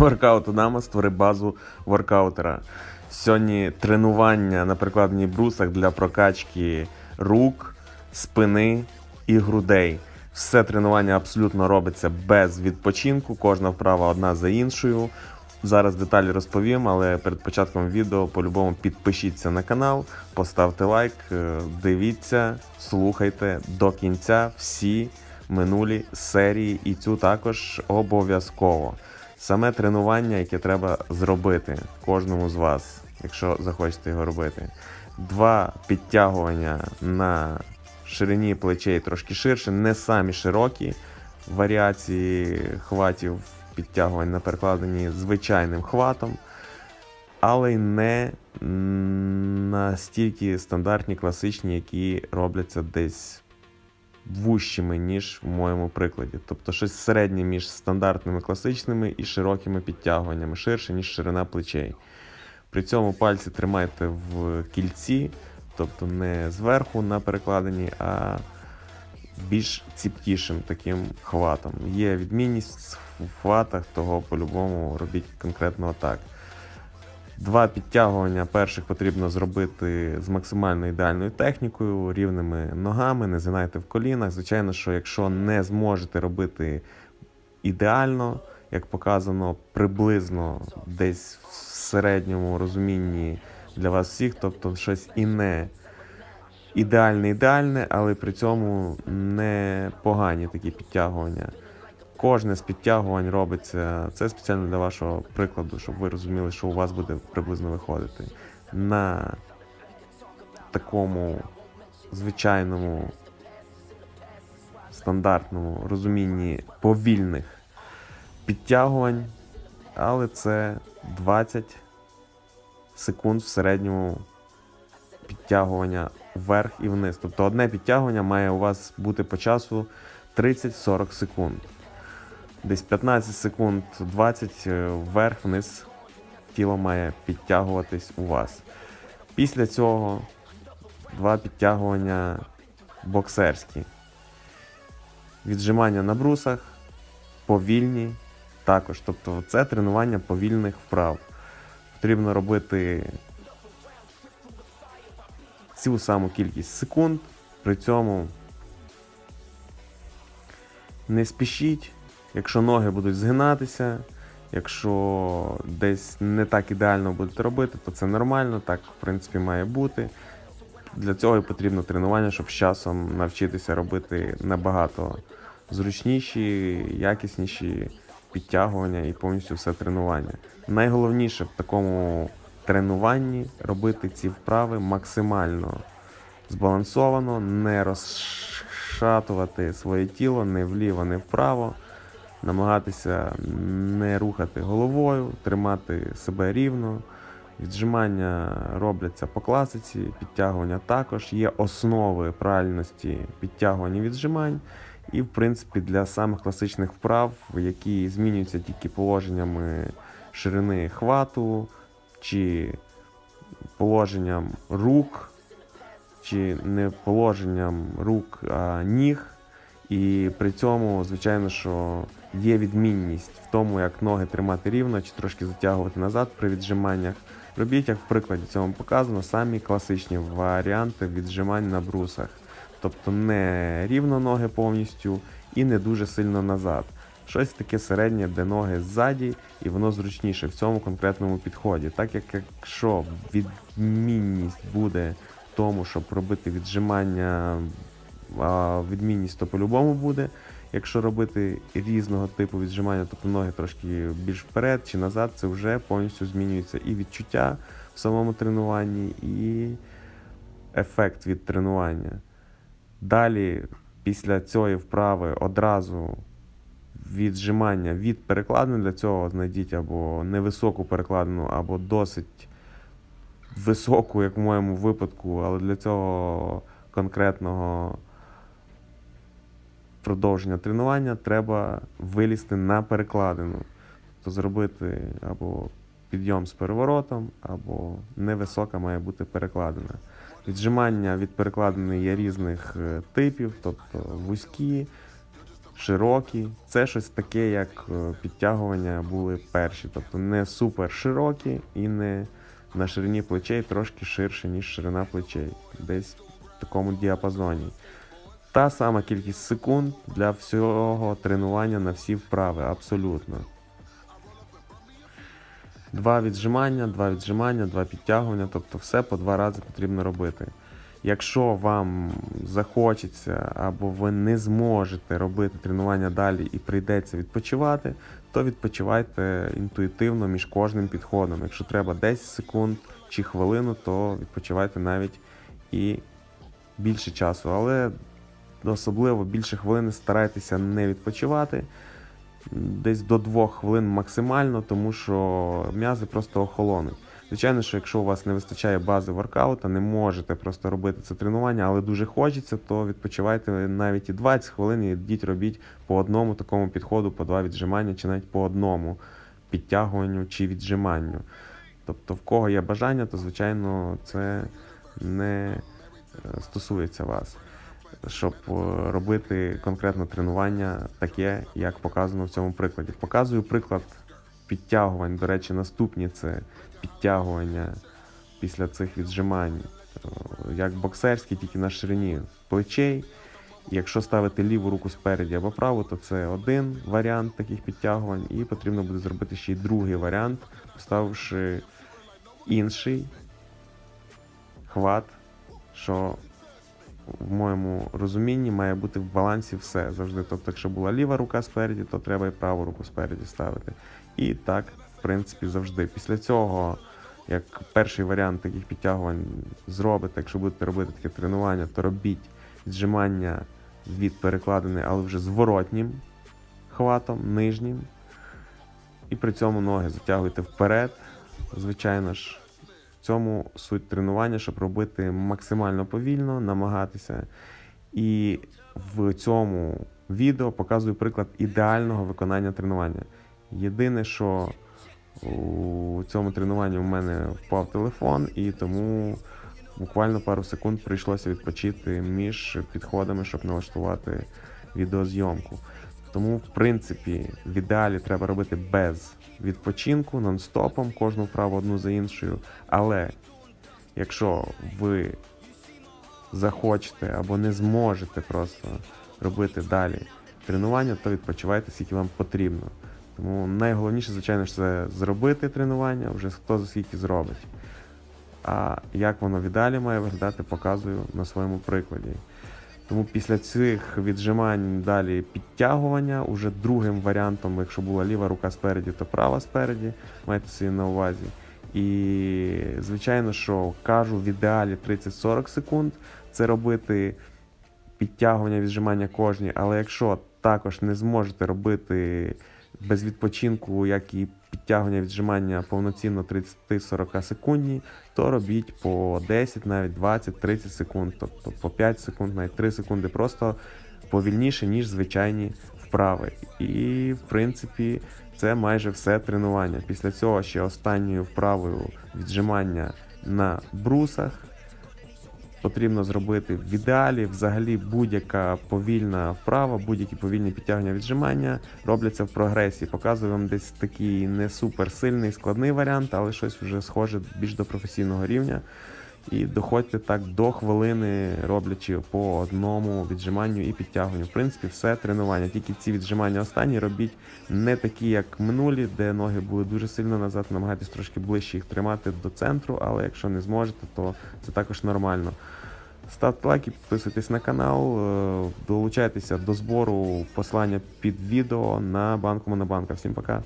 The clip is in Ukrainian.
воркауту нама створи базу воркаутера. Сьогодні тренування на прикладній брусах для прокачки рук, спини і грудей. Все тренування абсолютно робиться без відпочинку, кожна вправа одна за іншою. Зараз деталі розповім, але перед початком відео по-любому підпишіться на канал, поставте лайк, е, дивіться, слухайте до кінця всі минулі серії і цю також обов'язково. Саме тренування, яке треба зробити кожному з вас, якщо захочете його робити. Два підтягування на ширині плечей трошки ширше, не самі широкі варіації хватів підтягувань на перекладенні звичайним хватом, але й не настільки стандартні, класичні, які робляться десь вущими, ніж в моєму прикладі. Тобто щось середнє між стандартними класичними і широкими підтягуваннями, ширше, ніж ширина плечей. При цьому пальці тримайте в кільці, тобто не зверху на перекладині, а більш ціпкішим таким хватом. Є відмінність в хватах, того по-любому робіть конкретно так. Два підтягування перших потрібно зробити з максимально ідеальною технікою, рівними ногами, не згинайте в колінах. Звичайно, що якщо не зможете робити ідеально, як показано, приблизно десь в середньому розумінні для вас всіх, тобто щось і не ідеальне, ідеальне, але при цьому не погані такі підтягування. Кожне з підтягувань робиться, це спеціально для вашого прикладу, щоб ви розуміли, що у вас буде приблизно виходити. На такому звичайному стандартному розумінні повільних підтягувань, але це 20 секунд в середньому підтягування вверх і вниз. Тобто одне підтягування має у вас бути по часу 30-40 секунд. Десь 15 секунд, 20 е, вверх-вниз тіло має підтягуватись у вас. Після цього два підтягування боксерські. Віджимання на брусах, повільні також. Тобто це тренування повільних вправ. Потрібно робити цю саму кількість секунд, при цьому не спішіть, якщо ноги будуть згинатися, якщо десь не так ідеально будете робити, то це нормально, так в принципі має бути. Для цього і потрібно тренування, щоб з часом навчитися робити набагато зручніші, якісніші підтягування і повністю все тренування. Найголовніше в такому тренуванні робити ці вправи максимально збалансовано, не розшатувати своє тіло не вліво, не вправо, намагатися не рухати головою, тримати себе рівно. Віджимання робляться по класиці, підтягування також. Є основи правильності підтягувань і віджимань. І, в принципі, для самих класичних вправ, які змінюються тільки положеннями ширини хвату, чи положенням рук, чи не положенням рук, а ніг. І при цьому, звичайно, що є відмінність в тому, як ноги тримати рівно, чи трошки затягувати назад при віджиманнях. Робіть, як в прикладі цьому показано, самі класичні варіанти віджимань на брусах. Тобто не рівно ноги повністю і не дуже сильно назад. Щось таке середнє, де ноги ззаді, і воно зручніше в цьому конкретному підході. Так як якщо відмінність буде в тому, щоб робити віджимання, а відмінність то по-любому буде. Якщо робити різного типу віджимання, тобто ноги трошки більш вперед чи назад, це вже повністю змінюється і відчуття в самому тренуванні, і ефект від тренування. Далі, після цієї вправи, одразу віджимання від перекладини. Для цього знайдіть або невисоку перекладину, або досить високу, як в моєму випадку, але для цього конкретного продовження тренування треба вилізти на перекладину. Тобто зробити або підйом з переворотом, або невисока має бути перекладина. Віджимання від перекладини є різних е, типів, тобто вузькі, широкі. Це щось таке, як е, підтягування були перші. Тобто не супер широкі і не на ширині плечей трошки ширше, ніж ширина плечей. Десь в такому діапазоні. Та сама кількість секунд для всього тренування на всі вправи, абсолютно. Два віджимання, два віджимання, два підтягування, тобто все по два рази потрібно робити. Якщо вам захочеться або ви не зможете робити тренування далі і прийдеться відпочивати, то відпочивайте інтуїтивно між кожним підходом. Якщо треба 10 секунд чи хвилину, то відпочивайте навіть і більше часу. Але особливо більше хвилини старайтеся не відпочивати. Десь до двох хвилин максимально, тому що м'язи просто охолонуть. Звичайно, що якщо у вас не вистачає бази воркаута, не можете просто робити це тренування, але дуже хочеться, то відпочивайте навіть і 20 хвилин і йдіть робіть по одному такому підходу, по два віджимання, чи навіть по одному підтягуванню чи віджиманню. Тобто, в кого є бажання, то звичайно це не е, стосується вас щоб е, робити конкретне тренування таке, як показано в цьому прикладі. Показую приклад підтягувань. До речі, наступні це підтягування після цих віджимань, е, як боксерські, тільки на ширині плечей. Якщо ставити ліву руку спереді або праву, то це один варіант таких підтягувань, і потрібно буде зробити ще й другий варіант, поставивши інший хват, що в моєму розумінні має бути в балансі все завжди. Тобто, якщо була ліва рука спереді, то треба і праву руку спереді ставити. І так, в принципі, завжди. Після цього, як перший варіант таких підтягувань зробите, якщо будете робити таке тренування, то робіть віджимання від перекладини, але вже зворотнім хватом, нижнім. І при цьому ноги затягуйте вперед. Звичайно ж, цьому суть тренування, щоб робити максимально повільно, намагатися. І в цьому відео показую приклад ідеального виконання тренування. Єдине, що у цьому тренуванні у мене впав телефон, і тому буквально пару секунд прийшлося відпочити між підходами, щоб налаштувати відеозйомку. Тому, в принципі, в ідеалі треба робити без відпочинку, нон-стопом, кожну вправу одну за іншою. Але якщо ви захочете або не зможете просто робити далі тренування, то відпочивайте, скільки вам потрібно. Тому найголовніше, звичайно, це зробити тренування, вже хто за скільки зробить. А як воно в ідеалі має виглядати, показую на своєму прикладі. Тому після цих віджимань далі підтягування, уже другим варіантом, якщо була ліва рука спереді, то права спереді, майте собі на увазі. І звичайно, що кажу в ідеалі 30-40 секунд це робити підтягування, віджимання кожні, але якщо також не зможете робити без відпочинку, як і підтягування, віджимання повноцінно 30-40 секундні, то робіть по 10, навіть 20, 30 секунд, тобто по 5 секунд, навіть 3 секунди, просто повільніше, ніж звичайні вправи. І, в принципі, це майже все тренування. Після цього ще останньою вправою віджимання на брусах. Потрібно зробити в ідеалі взагалі будь-яка повільна вправа, будь-які повільні підтягування віджимання робляться в прогресії. Показую вам десь такий не супер сильний складний варіант, але щось вже схоже більш до професійного рівня. І доходьте так до хвилини, роблячи по одному віджиманню і підтягуванню. В принципі, все тренування. Тільки ці віджимання останні робіть не такі, як минулі, де ноги були дуже сильно назад. Намагайтесь трошки ближче їх тримати до центру, але якщо не зможете, то це також нормально. Ставте лайки, підписуйтесь на канал, е, долучайтеся до збору послання під відео на банку Монобанка. Всім пока!